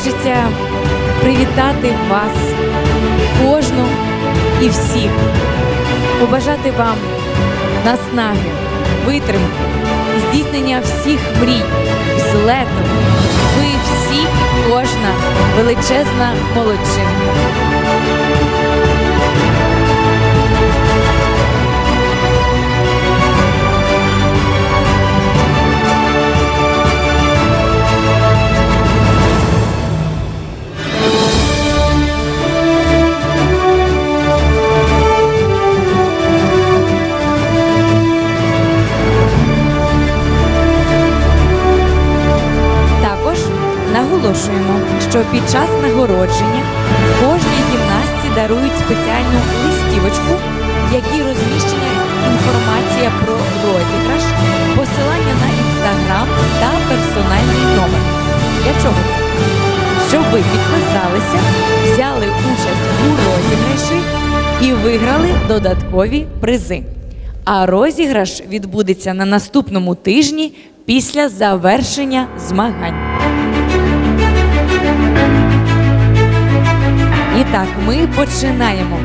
хочеться привітати вас, кожну і всіх, побажати вам наснаги, витримки, здійснення всіх мрій, взлету. Ви всі, кожна величезна молодчинка. Наголошуємо, що під час нагородження кожній гімнастці дарують спеціальну листівочку, в якій розміщена інформація про розіграш, посилання на інстаграм та персональний номер. Для чого? Щоб ви підписалися, взяли участь у розіграші і виграли додаткові призи. А розіграш відбудеться на наступному тижні після завершення змагань. І так, ми починаємо.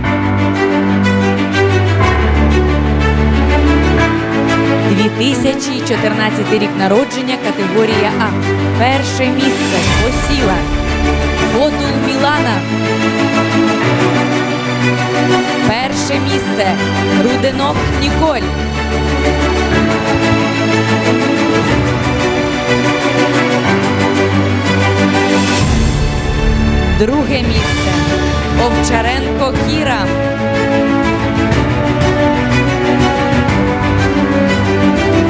«2014 рік народження категорія А. Перше місце посіла. Фото Мілана. Перше місце Руденок Ніколь. Друге місце Овчаренко Кіра.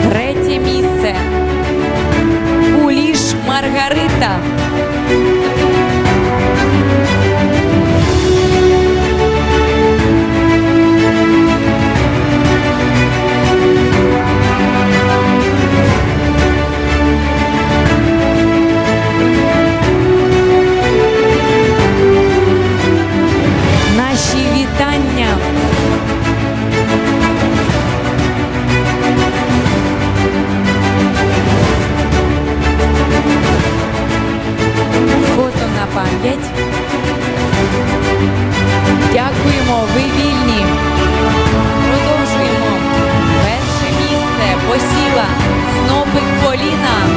Третє місце Уліш Маргарита. Дякуємо, ви вільні. Продовжуємо. Перше місце посіла Снопик Поліна.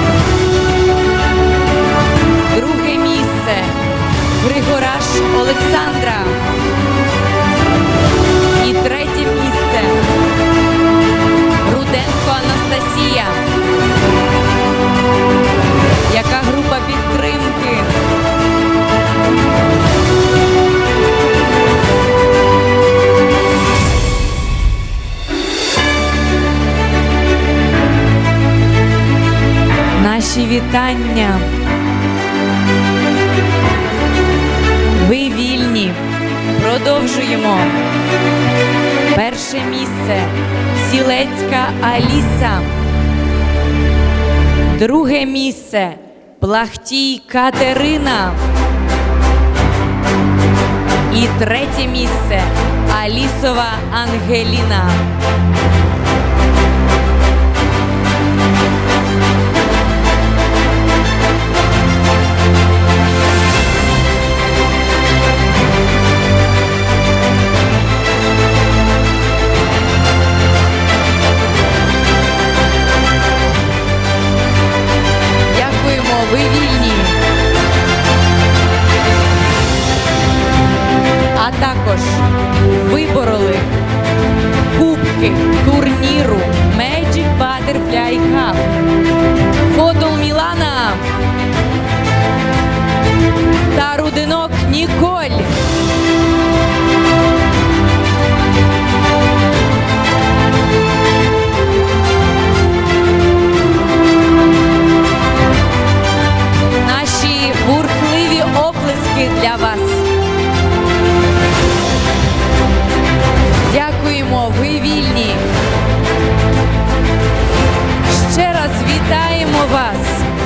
Наші вітання. Ви вільні. Продовжуємо. Перше місце Сілецька Аліса. Друге місце Плахтій Катерина. І третє місце Алісова Ангеліна. Дякуємо, ви вільні. Ще раз вітаємо вас.